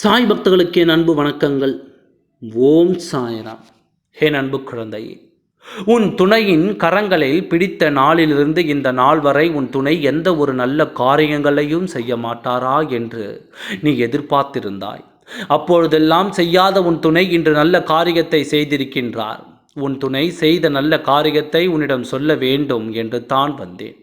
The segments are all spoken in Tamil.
சாய் பக்தர்களுக்கு என் அன்பு வணக்கங்கள். ஓம் சாய்ராம். என் அன்பு குழந்தையே உன் துணையின் கரங்களை பிடித்த நாளிலிருந்து இந்த நாள் வரை உன் துணை எந்த ஒரு நல்ல காரியங்களையும் செய்ய மாட்டாரா என்று நீ எதிர்பார்த்திருந்தாய். அப்பொழுதெல்லாம் செய்யாத உன் துணை இன்று நல்ல காரியத்தை செய்திருக்கின்றார். உன் துணை செய்த நல்ல காரியத்தை உன்னிடம் சொல்ல வேண்டும் என்று தான் வந்தேன்.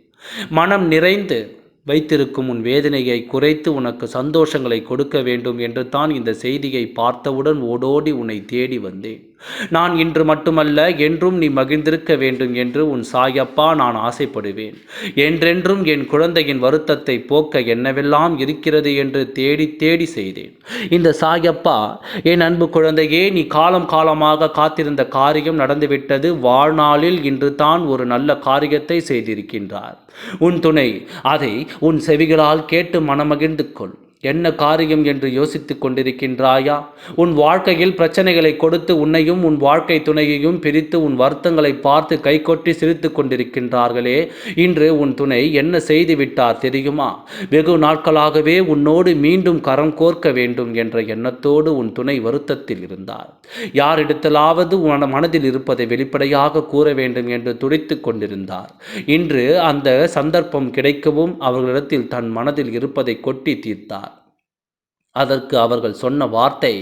மனம் நிறைந்து வைத்திருக்கும் உன் வேதனையை குறைத்து உனக்கு சந்தோஷங்களை கொடுக்க வேண்டும் என்று தான் இந்த செய்தியை பார்த்தவுடன் ஓடோடி உன்னை தேடி வந்தேன். நான் இன்று மட்டுமல்ல என்றும் நீ மகிழ்ந்திருக்க வேண்டும் என்று உன் சாயப்பா நான் ஆசைப்படுவேன். என்றென்றும் என் குழந்தையின் வருத்தத்தை போக்க என்னவெல்லாம் இருக்கிறது என்று தேடி தேடி செய்தேன். இந்த சாயப்பா என் அன்பு குழந்தையே நீ காலம் காலமாக காத்திருந்த காரியம் நடந்துவிட்டது. வாழ்நாளில் இன்று தான் ஒரு நல்ல காரியத்தை செய்திருக்கின்றார். உன் துணை அதை உன் செவிகளால் கேட்டு மனமகிழ்ந்து கொள். என்ன காரியம் என்று யோசித்து கொண்டிருக்கின்றாயா? உன் வாழ்க்கையில் பிரச்சனைகளை கொடுத்து உன்னையும் உன் வாழ்க்கை துணையையும் பிரித்து உன் வருத்தங்களை பார்த்து கைகொட்டி சிரித்து கொண்டிருக்கின்றார்களே இன்று உன் துணை என்ன செய்து விட்டார் தெரியுமா? வெகு நாட்களாகவே உன்னோடு மீண்டும் கரம் கோர்க்க வேண்டும் என்ற எண்ணத்தோடு உன் துணை வருத்தத்தில் இருந்தார். யாரிடத்திலாவது உன மனதில் இருப்பதை வெளிப்படையாக கூற வேண்டும் என்று துடித்து கொண்டிருந்தார். இன்று அந்த சந்தர்ப்பம் கிடைக்கவும் அவர்களிடத்தில் தன் மனதில் இருப்பதை கொட்டி தீர்த்தார். அதற்கு அவர்கள் சொன்ன வார்த்தை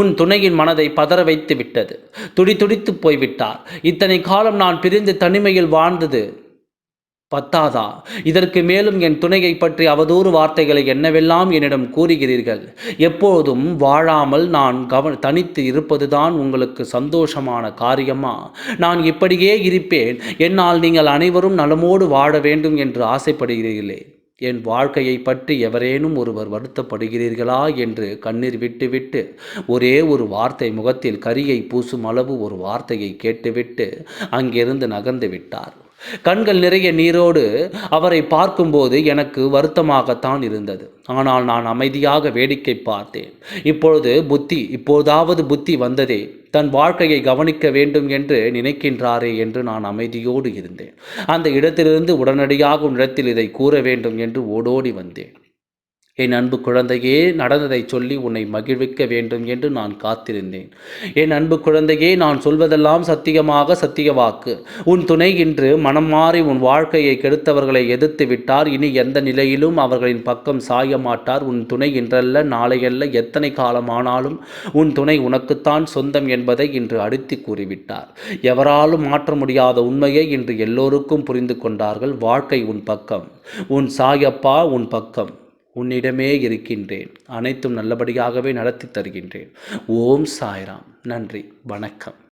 உன் துணையின் மனதை பதற வைத்து விட்டது. துடி துடித்து போய்விட்டார். இத்தனை காலம் நான் பிரிந்து தனிமையில் வாழ்ந்தது. பத்தாதா இதற்கு மேலும் என் துணையை பற்றி அவதூறு வார்த்தைகளை என்னவெல்லாம் என்னிடம் கூறுகிறீர்கள்? எப்போதும் வாழாமல் நான் கவன தனித்து இருப்பதுதான் உங்களுக்கு சந்தோஷமான காரியமா? நான் இப்படியே இருப்பேன். என்னால் நீங்கள் அனைவரும் நலமோடு வாழ வேண்டும் என்று ஆசைப்படுகிறீர்களே. என் வாழ்க்கையை பற்றி எவரேனும் ஒருவர் வருத்தப்படுகிறீர்களா? என்று கண்ணீர் விட்டுவிட்டு ஒரே ஒரு வார்த்தை முகத்தில் கரியை பூசும் அளவு ஒரு வார்த்தையை கேட்டுவிட்டு அங்கிருந்து நகர்ந்து விட்டார். கண்கள் நிறைய நீரோடு அவரை பார்க்கும்போது எனக்கு வருத்தமாகத்தான் இருந்தது. ஆனால் நான் அமைதியாக வேடிக்கை பார்த்தேன். இப்பொழுது புத்தி இப்போதாவது புத்தி வந்ததே. தன் வாழ்க்கையை கவனிக்க வேண்டும் என்று நினைக்கின்றாரே என்று நான் அமைதியோடு இருந்தேன். அந்த இடத்திலிருந்து உடனடியாக உன்னிடத்தில் இதை கூற வேண்டும் என்று ஓடோடி வந்தேன். என் அன்பு குழந்தையே நடந்ததை சொல்லி உன்னை மகிழ்விக்க வேண்டும் என்று நான் காத்திருந்தேன். என் அன்பு குழந்தையே நான் சொல்வதெல்லாம் சத்தியமாக சத்திய வாக்கு. உன் துணை இன்று மனம் மாறி உன் வாழ்க்கையை கெடுத்தவர்களை எதிர்த்து விட்டார். இனி எந்த நிலையிலும் அவர்களின் பக்கம் சாய மாட்டார். உன் துணை இன்றல்ல நாளையல்ல எத்தனை காலமானாலும் உன் துணை உனக்குத்தான் சொந்தம் என்பதை இன்று அடித்து கூறிவிட்டார். எவராலும் மாற்ற முடியாத உண்மையை இன்று எல்லோருக்கும் புரிந்து கொண்டார்கள். வாழ்க்கை உன் பக்கம் உன் சாயப்பா உன் பக்கம். உன்னிடமே இருக்கின்றேன். அனைத்தும் நல்லபடியாகவே நடத்தி தருகின்றேன். ஓம் சாய்ராம். நன்றி. வணக்கம்.